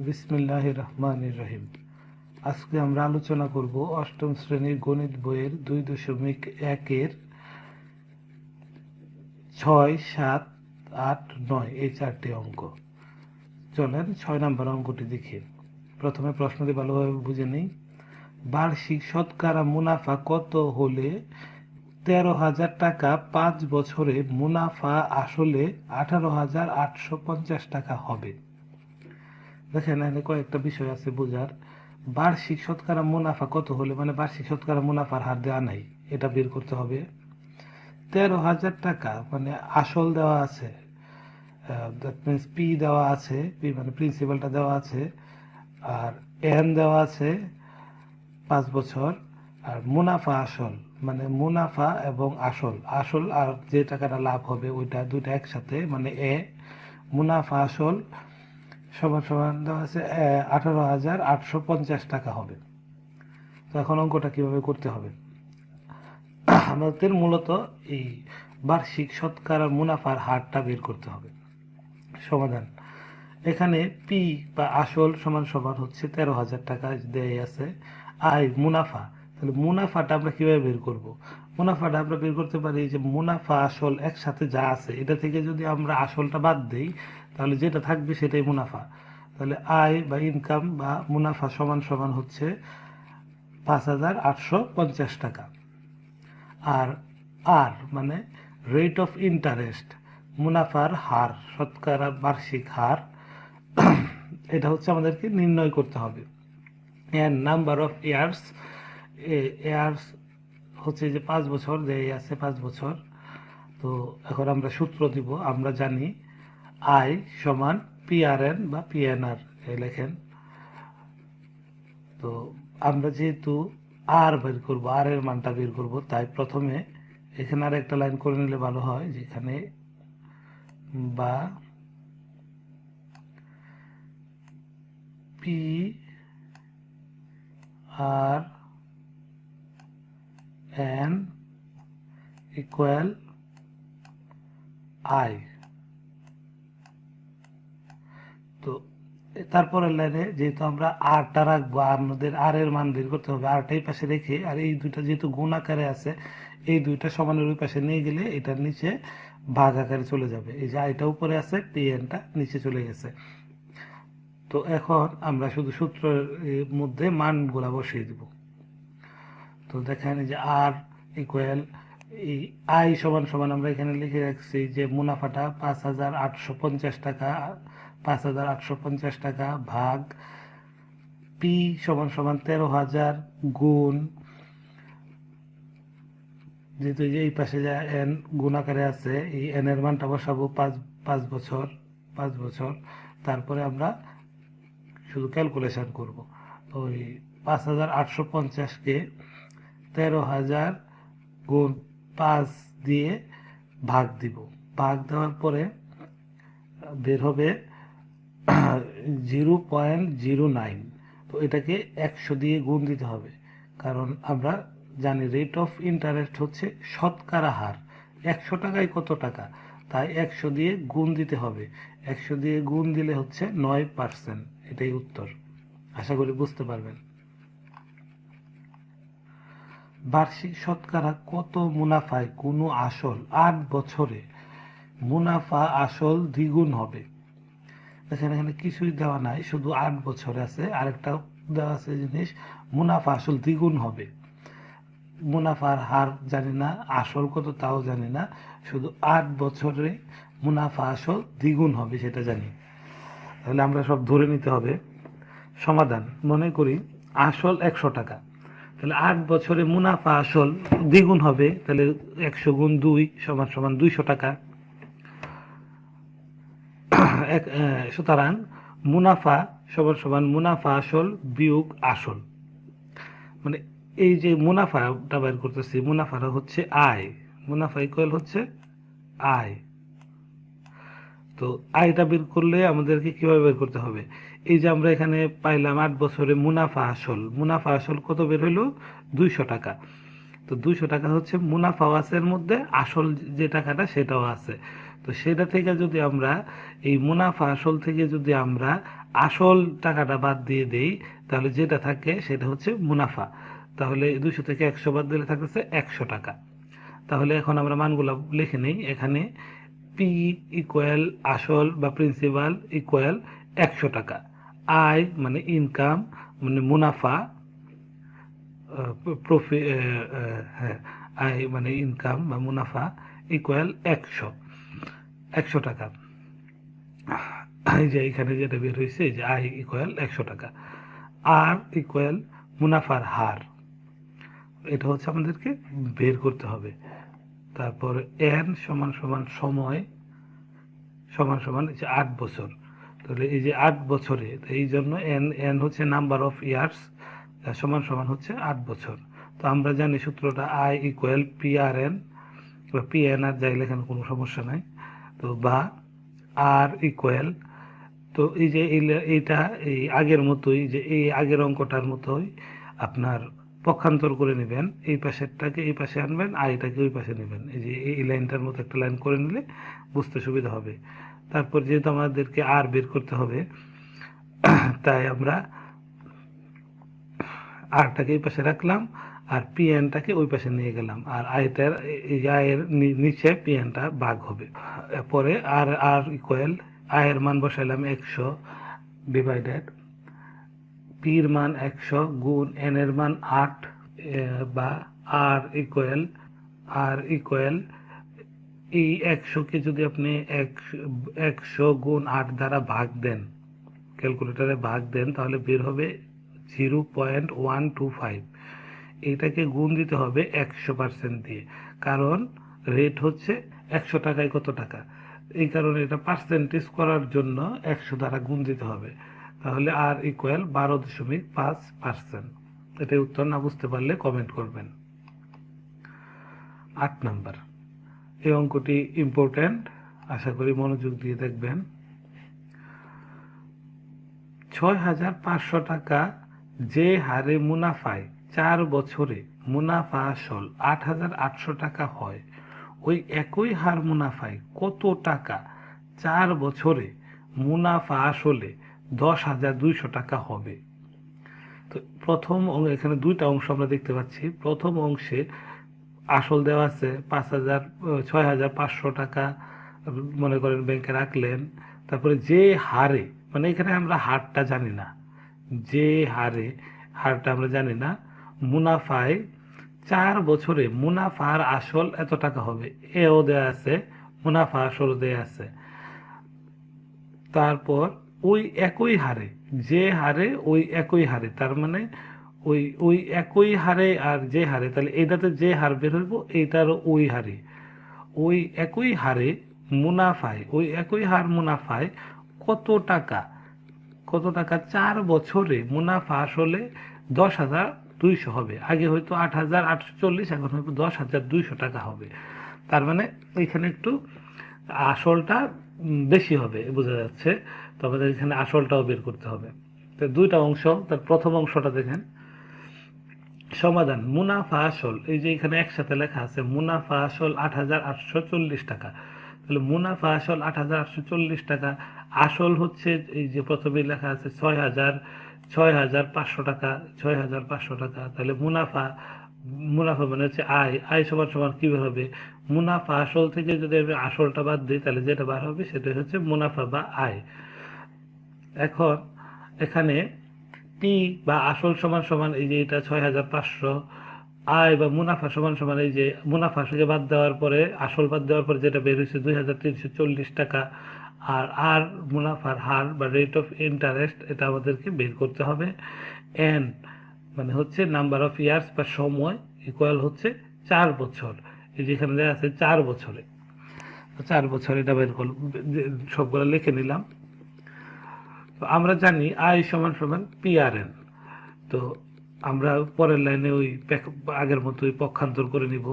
বিসমিল্লাহ রহমান রহিম আজকে আমরা আলোচনা করব অষ্টম শ্রেণির গণিত বইয়ের দুই দশমিক একের ছয়, সাত, আট, নয়, এই চারটি অঙ্ক। চলেন ছয় নম্বর অঙ্কটি দেখি। প্রথমে প্রশ্নটি ভালোভাবে বুঝে নিই। বার্ষিক শতকরা মুনাফা কত হলে তেরো হাজার টাকা পাঁচ বছরে মুনাফা আসলে আঠারো হাজার আটশো পঞ্চাশ টাকা হবে? দেখেন এখানে কয়েকটা বিষয় আছে বোঝার। বার্ষিক শতকরা মুনাফা কত হলে মানে বার্ষিক শতকরা মুনাফার হার দেওয়া নাই, এটা বের করতে হবে। তেরো হাজার টাকা মানে আসল দেওয়া আছে দ্যাট পি দেওয়া আছে পি মানে প্রিন্সিপালটা দেওয়া আছে, আর এন দেওয়া আছে পাঁচ বছর, আর মুনাফা আসল মানে মুনাফা এবং আসল। আসল আর যে টাকাটা লাভ হবে ওইটা দুইটা একসাথে মানে এ মুনাফা আসল সমান সমান দেওয়া আছে আঠারো হাজার আটশো পঞ্চাশ টাকা হবে। তো এখন অঙ্কটা কীভাবে করতে হবে? আমাদের মূলত এই বার্ষিক শতকরা মুনাফার হারটা বের করতে হবে। সমাধান। এখানে পি বা আসল সমান সমান হচ্ছে তেরো হাজার টাকা দেয় আছে, আয় মুনাফা। তাহলে মুনাফাটা আমরা কীভাবে বের করব? মুনাফাটা আমরা বের করতে পারি যে মুনাফা আসল একসাথে যা আছে, এটা থেকে যদি আমরা আসলটা বাদ দেই, তাহলে যেটা থাকবে সেটাই মুনাফা। তাহলে আয় বা ইনকাম বা মুনাফা সমান সমান হচ্ছে পাঁচ হাজার আটশো পঞ্চাশ টাকা। আর আর মানে রেট অফ ইন্টারেস্ট মুনাফার হার, শতকরা বার্ষিক হার, এটা হচ্ছে আমাদেরকে নির্ণয় করতে হবে। এর নাম্বার অফ ইয়ার্স ইয়ার্স হচ্ছে যে পাঁচ বছর দেয় আছে পাঁচ বছর। তো এখন আমরা সূত্র দিব, আমরা জানি আই সমান পিআরএন বা পিএনআর লেখেন। তো আমরা যেহেতু আর বের করব, আর এর মানটা বের করব, তাই প্রথমে এখানে আর একটা লাইন করে নিলে ভালো হয়, যেখানে বা P R N equal I তো তারপরের লাইনে যেহেতু আমরা আরটা রাখব আর আমাদের আর এর মান বের করতে হবে আরটাই পাশে রেখে, আর এই দুইটা যেহেতু গুণ আকারে আছে, এই দুইটা সমানের ওই পাশে নিয়ে গেলে এটার নিচে ভাগ আকারে চলে যাবে। এই যে আইটা উপরে আছে পিএনটা নিচে চলে গেছে। তো এখন আমরা শুধু সূত্রের মধ্যে মানগুলা বসিয়ে দিব। তো দেখেন যে আর ইকুয়াল এই আই সমান সমান আমরা এখানে লিখে রাখছি যে মুনাফাটা পাঁচ হাজার আটশো পঞ্চাশ টাকা, পাঁচ হাজার আটশো পঞ্চাশ টাকা ভাগ পি সমান সমান তেরো হাজার গুণ, যেহেতু এই পাশে যা এন গুণ আকারে আছে, এই এন এর মানটা বসাবো পাঁচ পাঁচ বছর পাঁচ বছর, তারপরে আমরা শুধু ক্যালকুলেশন করব। তো ওই পাঁচ হাজার আটশো পঞ্চাশকে তেরো হাজার গুণ পাঁচ দিয়ে ভাগ দিব। ভাগ দেওয়ার পরে বের হবে জিরো পয়েন্ট জিরো নাইন। তো এটাকে একশো দিয়ে গুণ দিতে হবে। কারণ আমরা জানি রেট অফ ইন্টারেস্ট হচ্ছে শতকরা হার। একশো টাকায় কত টাকা? তাই একশো দিয়ে গুণ দিতে হবে। একশো দিয়ে গুণ দিলে হচ্ছে নয় পার্সেন্ট এটাই উত্তর। আশা করি বুঝতে পারবেন। বার্ষিক শতকরা কত মুনাফায় কোনো আসল আট বছরে মুনাফা আসল দ্বিগুণ হবে? দেখেন, এখানে কিছুই দেওয়া নাই, শুধু আট বছর আছে। আরেকটা দেওয়া আছে জিনিস, মুনাফা আসল দ্বিগুণ হবে। মুনাফার হার জানি না, আসল কত তাও জানি না, শুধু আট বছরে মুনাফা আসল দ্বিগুণ হবে সেটা জানি। তাহলে আমরা সব ধরে নিতে হবে। সমাধান, মনে করি আসল একশো টাকা। তাহলে আট বছরে মুনাফা আসল দ্বিগুণ হবে, তাহলে একশো গুণ দুই সমান সমান দুইশো টাকা। এক সুতরাং মুনাফা সমান সমান মুনাফা আসল বিয়োগ আসল। মানে এই যে মুনাফাটা বের করতেছি, মুনাফাটা হচ্ছে আয়। মুনাফা ইকুয়াল হচ্ছে আয়। তো আয়টা বের করলে আমাদেরকে কীভাবে বের করতে হবে? এই যে আমরা এখানে পাইলাম আট বছরে মুনাফা আসল। মুনাফা আসল কত বের হইল? দুইশো টাকা। তো দুইশো টাকা হচ্ছে মুনাফাও আছে এর মধ্যে আসল যে টাকাটা সেটাও আছে। তো সেটা থেকে যদি আমরা এই মুনাফা আসল থেকে যদি আমরা আসল টাকাটা বাদ দিয়ে দেই, তাহলে যেটা থাকে সেটা হচ্ছে মুনাফা। তাহলে দুশো থেকে একশো বাদ দিলে থাকতেছে একশো টাকা। তাহলে এখন আমরা মানগুলো লিখে নিই। এখানে পি ইকুয়াল আসল বা প্রিন্সিপাল ইকুয়াল একশো টাকা। আয় মানে ইনকাম মানে মুনাফা প্রফিট হ্যাঁ আয় মানে ইনকাম বা মুনাফা ইকুয়াল একশো একশো টাকা। এই যে এখানে যেটা বের হয়েছে যে আই ইকুয়াল একশো টাকা। আর ইকুয়াল মুনাফার হার, এটা হচ্ছে আমাদেরকে বের করতে হবে। তারপর এন সমান সমান সময়, সমান সমান আট বছর। তাহলে এই যে আট বছরে এই জন্য এন এন হচ্ছে নাম্বার অফ ইয়ার্স সমান সমান হচ্ছে আট বছর। তো আমরা জানি সূত্রটা I equal P R N বা পি এন আর যাই লেখানো কোনো সমস্যা নাই। তো বা আর ইকুয়াল তো এই যে এইটা এই আগের মতোই, যে এই আগের অঙ্কটার মতোই আপনার পক্ষান্তর করে নেবেন। এই পাশেরটাকে এই পাশে আনবেন আইটাকে ওই পাশে নেবেন। এই যে এই লাইনটার মতো একটা লাইন করে নিলে বুঝতে সুবিধা হবে। তারপর যেহেতু আমাদেরকে আর বের করতে হবে, তাই আমরা আরটাকে এই পাশে রাখলাম আর পিএনটাকে ওই পাশে নিয়ে গেলাম। আর আয়টার এই আয়ের নিচে পিএনটা ভাগ হবে। পরে আর আর ইকুয়াল আয়ের মান বসাইলাম একশো ডিভাইডেড পির মান একশো গুণ এন এর মান আট বা আর ইকুয়াল আর ইকুয়াল এই একশোকে যদি আপনি একশো গুণ আট দ্বারা ভাগ দেন, ক্যালকুলেটরে ভাগ দেন, তাহলে বের হবে zero point one two five. এইটাকে গুণ দিতে হবে একশো পার্সেন্ট দিয়ে। কারণ রেট হচ্ছে একশো টাকায় কত টাকা? এই কারণে এটা পার্সেন্টেজ করার জন্য একশো দ্বারা গুণ দিতে হবে। তাহলে আর ইকুয়াল বারো দশমিক পাঁচ পার্সেন্ট। এটাই উত্তর, না বুঝতে পারলে কমেন্ট করবেন। আট নাম্বার। এই অঙ্কটি ইম্পর্ট্যান্ট আশা করি মনোযোগ দিয়ে দেখবেন। ছয় হাজার পাঁচশো টাকা যে হারে মুনাফায় চার বছরে মুনাফা আসল আট হাজার আটশো টাকা হয়, ওই একই হার মুনাফায় কত টাকা? চার বছরে মুনাফা আসলে দশ হাজার দুইশো টাকা হবে। তো প্রথম এখানে দুইটা অংশ আমরা দেখতে পাচ্ছি। প্রথম অংশে আসল দেওয়া আছে পাঁচ হাজার ছয় হাজার পাঁচশো টাকা মনে করেন ব্যাংকে রাখলেন। তারপরে যে হারে মানে এখানে আমরা হারটা জানি না, যে হারে, হারটা আমরা জানি না, মুনাফায় চার বছরে মুনাফার আসল এত টাকা হবে? এও দেয়া আছে, মুনাফা আসল দেয়া আছে। তারপর ওই একই হারে, যে হারে ওই একই হারে, তার মানে ওই ওই একই হারে আর যে হারে, তাহলে এটাতে যে হার বের হইব, এইটারও ওই হারে। ওই একই হারে মুনাফায়, ওই একই হার মুনাফায় কত টাকা? কত টাকা? চার বছরে মুনাফা আসলে দশ হাজার দুইশো হবে। আগে হয়তো আট হাজার আটশো চল্লিশ, এখন হয়তো দশ হাজার দুইশো টাকা হবে। তার মানে এখানে একটু আসলটা বেশি হবে, বোঝা যাচ্ছে। তবে এখানে আসলটাও বের করতে হবে। তো দুইটা অংশ, তার প্রথম অংশটা দেখেন। সমাধান, মুনাফা আসল, এই যে এখানে একসাথে লেখা আছে, মুনাফা আসল আট হাজার আটশো চল্লিশ টাকা। তাহলে মুনাফা আসল আট হাজার আটশো চল্লিশ টাকা, আসল হচ্ছে এই যে প্রথমে লেখা আছে ছয় হাজার ছয় হাজার পাঁচশো টাকা, ছয় হাজার পাঁচশো টাকা। তাহলে মুনাফা মুনাফা মানে হচ্ছে আয় আয় সমান সমান কি বের হবে? মুনাফা আসল থেকে যদি আমি আসলটা বাদ দিই, তাহলে যেটা বার হবে সেটা হচ্ছে মুনাফা বা আয়। এখন এখানে পি বা আসল সমান সমান এই যে এটা ছয় হাজার পাঁচশো আয় বা মুনাফা সমান সমান এই যে মুনাফা থেকে বাদ দেওয়ার পরে, আসল বাদ দেওয়ার পরে যেটা বের হয়েছে দুই হাজার তিনশো চল্লিশ টাকা। আর আর মুনাফার হার বা রেট অফ ইন্টারেস্ট এটা আমাদেরকে বের করতে হবে। এন মানে হচ্ছে নাম্বার অফ ইয়ার্স বা সময় ইকুয়াল হচ্ছে চার বছর। এই যেখানে আছে চার বছরে। চার বছর এটা বের করল সবগুলো লিখে নিলাম। তো আমরা জানি আই সমান সমান পিআরএন। তো আমরা পরের লাইনে ওই আগের মতো ওই পক্ষান্তর করে নিব।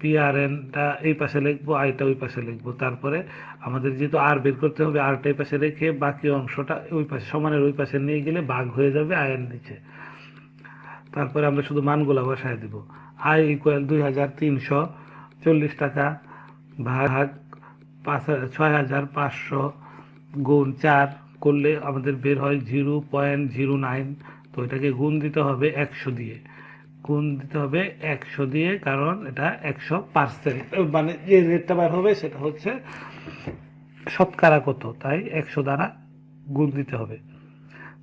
পিআরএনটা এই পাশে লিখব আইটা ওই পাশে লিখব। তারপরে আমাদের যেহেতু আর বের করতে হবে আরটা এই পাশে রেখে বাকি অংশটা ওই পাশে সমানের ওই পাশে নিয়ে গেলে ভাগ হয়ে যাবে আয়ের নিচে। তারপরে আমরা শুধু মানগুলা বসায় দিব। আয় ইকুয়াল দুই হাজার তিনশো, চল্লিশ টাকা ভাগ পাঁচ ছয় হাজার পাঁচশো গুণ চার করলে আমাদের বের হয় জিরো পয়েন্ট জিরো নাইন। তো এটাকে গুণ দিতে হবে একশো দিয়ে। গুণ দিতে হবে একশো দিয়ে কারণ এটা একশো পার্সেন্ট। মানে যে রেটটা বার হবে সেটা হচ্ছে শতকরা কত? তাই একশো দ্বারা গুণ দিতে হবে।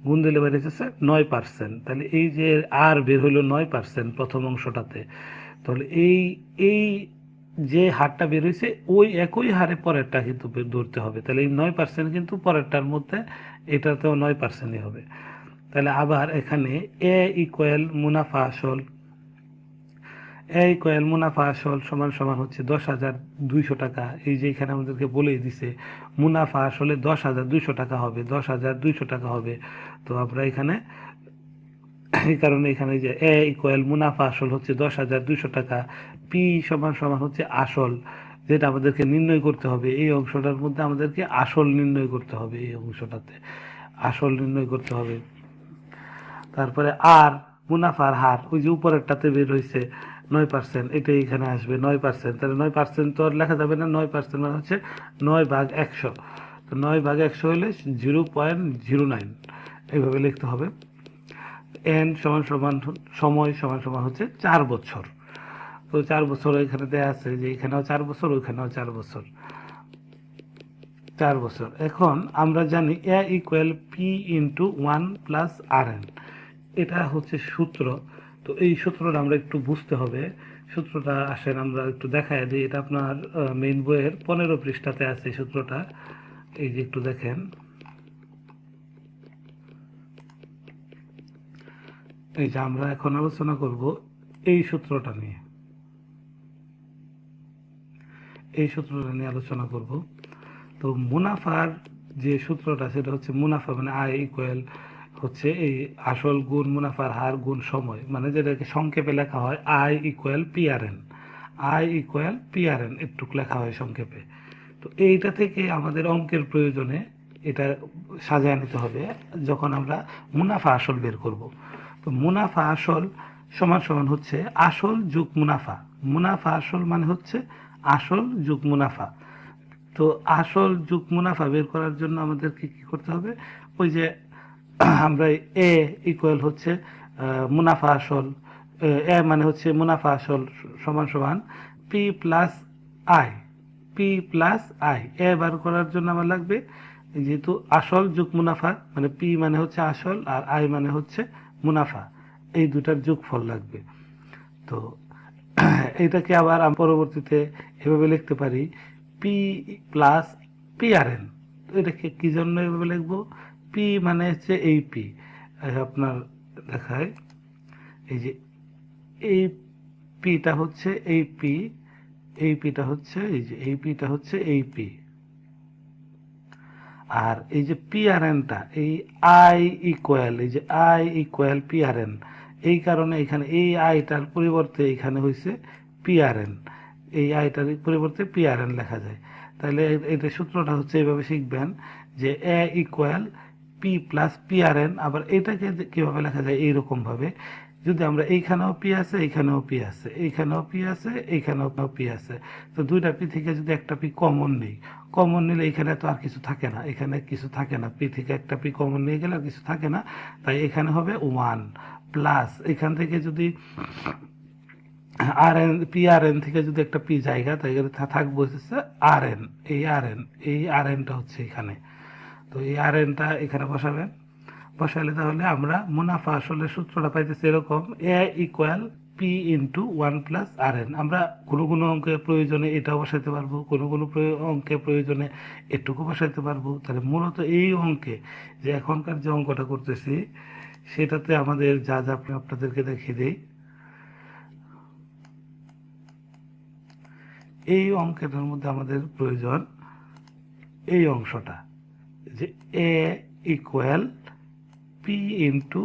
গুণ দিলে বের হচ্ছে নয় পার্সেন্ট। তাহলে এই যে আর বের হইল নয় পার্সেন্ট প্রথম অংশটাতে। তাহলে এই এই যে হারটা বের হয়েছে ওই একই হারে পরেরটা কিন্তু ধরতে হবে। তাহলে এই নয় পার্সেন্ট কিন্তু পরেরটার মধ্যে এটাতেও নয় পার্সেন্টই হবে। তাহলে আবার এখানে এ ইকুয়াল মুনাফা আসল এ ইকুয়াল মুনাফা আসল সমান সমান হচ্ছে দশ হাজার দুইশো টাকা। এই যে এখানে আমাদেরকে বলেই দিছে, মুনাফা আসলে দশ হাজার দুইশো টাকা হবে, দশ হাজার দুইশো টাকা হবে। তো আমরা এখানে, এই কারণে এখানে যে এ ইকুয়াল মুনাফা আসল হচ্ছে দশ হাজার দুইশো টাকা। পি সমান সমান হচ্ছে আসল, যেটা আমাদেরকে নির্ণয় করতে হবে। এই অংশটার মধ্যে আমাদেরকে আসল নির্ণয় করতে হবে, এই অংশটাতে। আসল নির্ণয় করতে হবে। তারপরে আর মুনাফার হার, ওই যে উপরেরটাতে বের হয়েছে নয় পার্সেন্ট এটা এখানে আসবে নয় পার্সেন্ট তাহলে নয় পার্সেন্ট তো আর লেখা যাবে না, নয় পার্সেন্ট মানে হচ্ছে নয় ভাগ একশো। তো নয় ভাগ একশো হলে জিরো পয়েন্ট জিরো নাইন, এইভাবে লিখতে হবে। এন সমান সমান, সময় সমান সমান হচ্ছে চার বছর। তো চার বছর এখানে দেয়া আছে যে এখানেও চার বছর, ওইখানেও চার বছর। চার বছর। এখন আমরা জানি A equal P into one plus R N এটা হচ্ছে সূত্র। তো এই সূত্রটা আমরা একটু বুঝতে হবে। সূত্রটা আসেন, আমরা একটু দেখায় দিই। এটা আপনার মেইন বইয়ের পনেরো পৃষ্ঠাতে আছে সূত্রটা। এই যে একটু দেখেন। এই যে আমরা এখন আলোচনা করব এই সূত্রটা নিয়ে। এই সূত্রটা নিয়ে আলোচনা করব। তো মুনাফার যে সূত্রটা, সেটা হচ্ছে মুনাফা মানে আয় ইকুয়াল হচ্ছে এই আসল গুণ মুনাফার হার গুণ সময় মানে যেটাকে সংক্ষেপে লেখা হয় I equal P R N I equal P R N একটু লেখা হয় সংক্ষেপে। তো এইটা থেকে আমাদের অঙ্কের প্রয়োজনে এটা সাজায় নিতে হবে যখন আমরা মুনাফা আসল বের করব। তো মুনাফা আসল সমান সমান হচ্ছে আসল যুগ মুনাফা। মুনাফা আসল মানে হচ্ছে আসল যুগ মুনাফা। তো আসল যুগ মুনাফা বের করার জন্য আমাদেরকে কি করতে হবে? ওই যে আমরা এ ইকুয়াল হচ্ছে মুনাফা আসল এ মানে হচ্ছে মুনাফা আসল সমান সমান P plus I P plus I A বার করার জন্য আমার লাগবে যেহেতু আসল যুগ মুনাফা মানে পি মানে হচ্ছে আসল আর আই মানে হচ্ছে মুনাফা, এই দুটার যোগফল লাগবে। তো এটাকে আবার আমি পরবর্তীতে এভাবে লিখতে পারি P plus P R N এটাকে কি জন্য এভাবে লিখব? পি মানে হচ্ছে এই পি আপনার দেখায় এই যে এই পিটা হচ্ছে এই পি এই পিটা হচ্ছে এই যে এই পিটা হচ্ছে এই পি আর এই যে পি আর এনটা এই আই ইকুয়াল এই যে I equal P R N এই কারণে এখানে এই আইটার পরিবর্তে এখানে হয়েছে পিআরএন এই আইটার পরিবর্তে পিআরএন লেখা যায়। তাহলে এটা সূত্রটা হচ্ছে এইভাবে শিখবেন যে A equal P plus P R N আবার এটাকে কীভাবে লেখা যায় এইরকমভাবে। যদি আমরা এইখানেও পি আছে, এইখানেও পি আছে, এইখানেও পি আছে, এইখানেও পি আছে। তো দুইটা পি থেকে যদি একটা পি কমন নেই কমন নিলে এখানে তো আর কিছু থাকে না। এখানে কিছু থাকে না। পি থেকে একটা পি কমন নিয়ে গেলে আর কিছু থাকে না। তাই এখানে হবে ওয়ান প্লাস এখান থেকে যদি R N P R N থেকে যদি একটা পি জায়গা তাই থাকব হচ্ছে আর এন এই আর এন এই আর এনটা হচ্ছে এখানে। তো এই আর এনটা এখানে বসাবেন। বসালে তাহলে আমরা মুনাফা আসলে সূত্রটা পাইতেছি এরকম A equal P into one plus R N আমরা কোনো কোনো অঙ্কের প্রয়োজনে এটা বসাইতে পারব, কোনো কোনো অঙ্কের প্রয়োজনে এটুকু বসাইতে পারব। তাহলে মূলত এই অঙ্কে যে এখনকার যে অঙ্কটা করতেছি সেটাতে আমাদের যা যা আপনি আপনাদেরকে দেখিয়ে দিই। এই অঙ্কের মধ্যে আমাদের প্রয়োজন এই অংশটা, যে A equal P into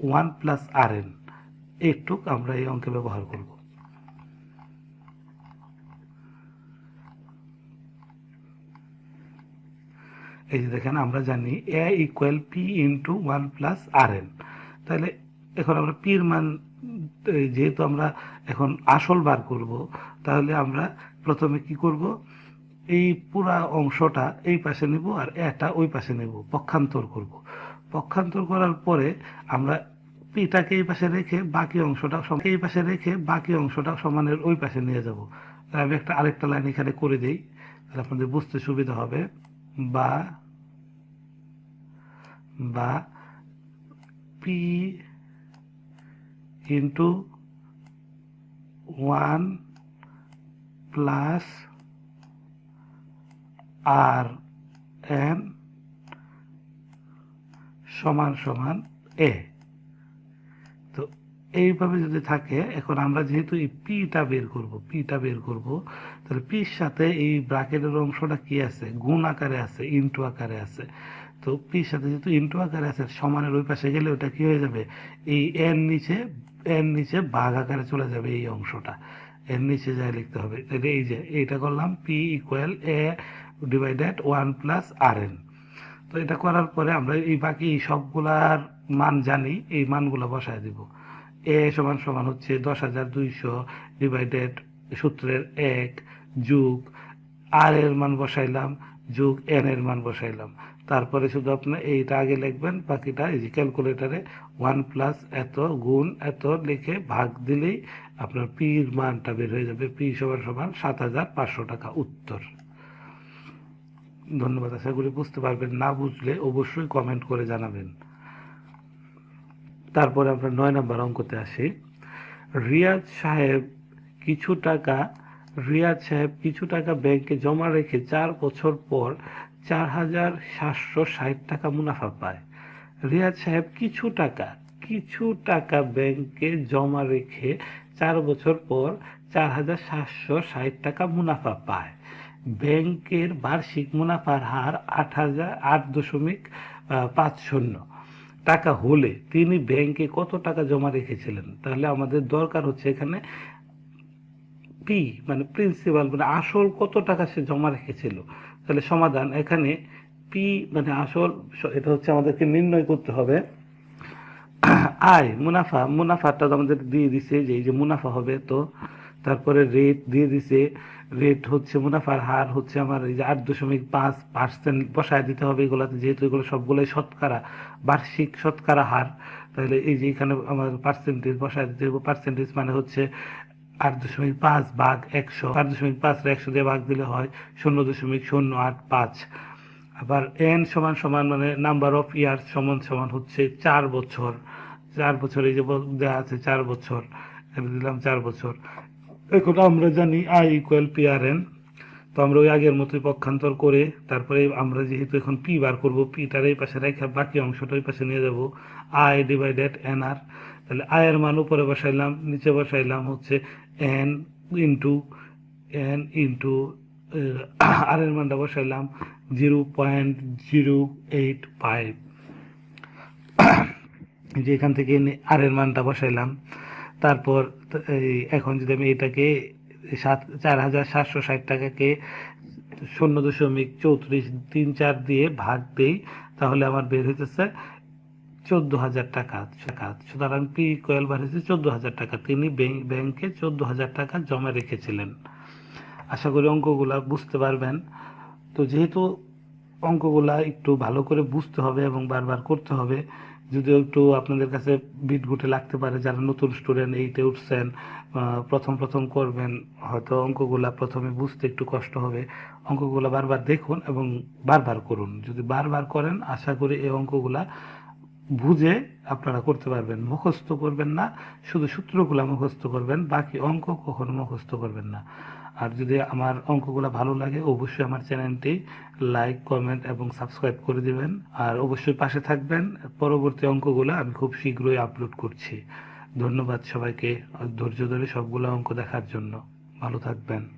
one plus R N এইটুক আমরা এই অঙ্কে ব্যবহার করব। এই যে দেখেন, আমরা জানি A equal P into one plus R N তাহলে এখন আমরা পির মান যেহেতু আমরা এখন আসল বার করব, তাহলে আমরা প্রথমে কি করব? এই পুরা অংশটা এই পাশে নেব আর এটা ওই পাশে নেব, পক্ষান্তর করব। পক্ষান্তর করার পরে আমরা পিটাকে এই পাশে রেখে বাকি অংশটা এই পাশে রেখে বাকি অংশটা সমানের ওই পাশে নিয়ে যাব। আমি একটা আরেকটা লাইন এখানে করে দিই, তাহলে আপনাদের বুঝতে সুবিধা হবে। বা বা P into one plus R N সমান সমান এ তো এইভাবে যদি থাকে, এখন আমরা যেহেতু এই পিটা বের করব পিটা বের করব তাহলে পির সাথে এই ব্রাকেটের অংশটা কি আছে? গুণ আকারে আছে ইন্টু আকারে আছে। তো পির সাথে যেহেতু ইন্টু আকারে আছে, সমানের ওই পাশে গেলে ওটা কি হয়ে যাবে? এই এর নিচে এর নিচে বাঘ আকারে চলে যাবে এই অংশটা। এর নিচে যাই লিখতে হবে। তাহলে এই যে এইটা করলাম P equal A divided one plus R N তো এটা করার পরে আমরা এই বাকি সবগুলার মান জানি, এই মানগুলো বসায় দিব। এ সমান সমান হচ্ছে দশ হাজার দুইশো ডিভাইডেড সূত্রের এক যুগ, আর এর মান বসাইলাম, যুগ, এন এর মান বসাইলাম। তারপরে শুধু আপনার এইটা আগে লিখবেন, বাকিটা এই ক্যালকুলেটারে ওয়ান প্লাস এত গুণ এত লিখে ভাগ দিলেই আপনার পির মানটা বের হয়ে যাবে। পি সমান সমান সাত হাজার পাঁচশো টাকা উত্তর। ধন্যবাদ, আশা করি বুঝতে পারবেন। না বুঝলে অবশ্যই কমেন্ট করে জানাবেন। তারপরে আমরা নয় নম্বর অঙ্কতে আসি। রিয়াজ সাহেব কিছু টাকা রিয়াজ সাহেব কিছু টাকা ব্যাংকে জমা রেখে চার বছর পর চার হাজার সাতশো ষাট টাকা মুনাফা পায়। রিয়াজ সাহেব কিছু টাকা কিছু টাকা ব্যাংকে জমা রেখে চার বছর পর চার হাজার সাতশো ষাট টাকা মুনাফা পায়। ব্যাংকের বার্ষিক মুনাফার হার আট হাজার আট দশমিক পাঁচ শূন্য। টাকা হলে তিনি ব্যাংকে কত টাকা জমা রেখেছিলেন? তাহলে আমাদের দরকার হচ্ছে এখানে পি মানে প্রিন্সিপাল মানে আসল কত টাকা সে জমা রেখেছিল? তাহলে সমাধান এখানে পি মানে আসল, এটা হচ্ছে আমাদেরকে নির্ণয় করতে হবে। আয়, মুনাফা, মুনাফাটা আমাদের দিয়ে দিছে যে এই যে মুনাফা হবে, তো তারপরে রেট দিয়ে দিছে। রেট হচ্ছে, মুনাফার হার হচ্ছে আমার এই যে আট দশমিক পাঁচ পার্সেন্ট বসায় দিতে হবে এগুলাতে, যেহেতু এগুলো সবগুলোই শতকরা, বার্ষিক শতকরা হার। তাহলে এই যে এখানে আমার পার্সেন্টেজ বসায় দিতে হবে পার্সেন্টেজ মানে হচ্ছে আট দশমিক পাঁচ ভাগ একশো, আট দশমিক পাঁচ একশো দিয়ে ভাগ দিলে হয় শূন্য দশমিক শূন্য আট পাঁচ। আবার এন সমান সমান মানে নাম্বার অফ ইয়ার সমান সমান হচ্ছে চার বছর। চার বছর, এই যে দেওয়া আছে চার বছর দিলাম চার বছর। এখন আমরা জানি I equal P R N তো আমরা ওই আগের মতোই পক্ষান্তর করে তারপরে আমরা যেহেতু এখন পি বার করব পিটার এই পাশে রেখে বাকি অংশটা ওই পাশে নিয়ে যাব আই ডিভাইডেড এন আর তাহলে আয়ের মান উপরে বসাইলাম, নিচে বসাইলাম হচ্ছে N into N into R এর মানটা বসাইলাম zero point zero eight five যে এখান থেকে আর এর মানটা বসাইলাম তারপর এখন যদি আমি এটাকে সাত, চার হাজার সাতশো ষাট টাকাকে শূন্য দশমিক চৌত্রিশ তিন চার দিয়ে ভাগ দেই, তাহলে আমার বের হইতেছে চোদ্দ হাজার টাকা। সুতরাং পি কোয়েল বার হয়েছে চোদ্দ হাজার টাকা। তিনি ব্যাংক- ব্যাংকে চোদ্দ হাজার টাকা জমা রেখেছিলেন। আশা করি অঙ্কগুলা বুঝতে পারবেন। তো যেহেতু অঙ্কগুলা একটু ভালো করে বুঝতে হবে এবং বারবার করতে হবে, যদিও একটু আপনাদের কাছে বিট গুটে লাগতে পারে, যারা নতুন স্টুডেন্ট এইটে উঠছেন প্রথম প্রথম করবেন, হয়তো অঙ্কগুলা প্রথমে বুঝতে একটু কষ্ট হবে। অঙ্কগুলা বারবার দেখুন এবং বারবার করুন। যদি বারবার করেন, আশা করি এই অঙ্কগুলা বুঝে আপনারা করতে পারবেন। মুখস্থ করবেন না, শুধু সূত্রগুলো মুখস্থ করবেন, বাকি অঙ্ক কখনো মুখস্থ করবেন না। আর যদি আমার অঙ্কগুলো ভালো লাগে, অবশ্যই আমার চ্যানেলটি লাইক, কমেন্ট এবং সাবস্ক্রাইব করে দিবেন। আর অবশ্যই পাশে থাকবেন, পরবর্তী অঙ্কগুলো আমি খুব শীঘ্রই আপলোড করছি। ধন্যবাদ সবাইকে ধৈর্য ধরে সবগুলো অঙ্ক দেখার জন্য। ভালো থাকবেন।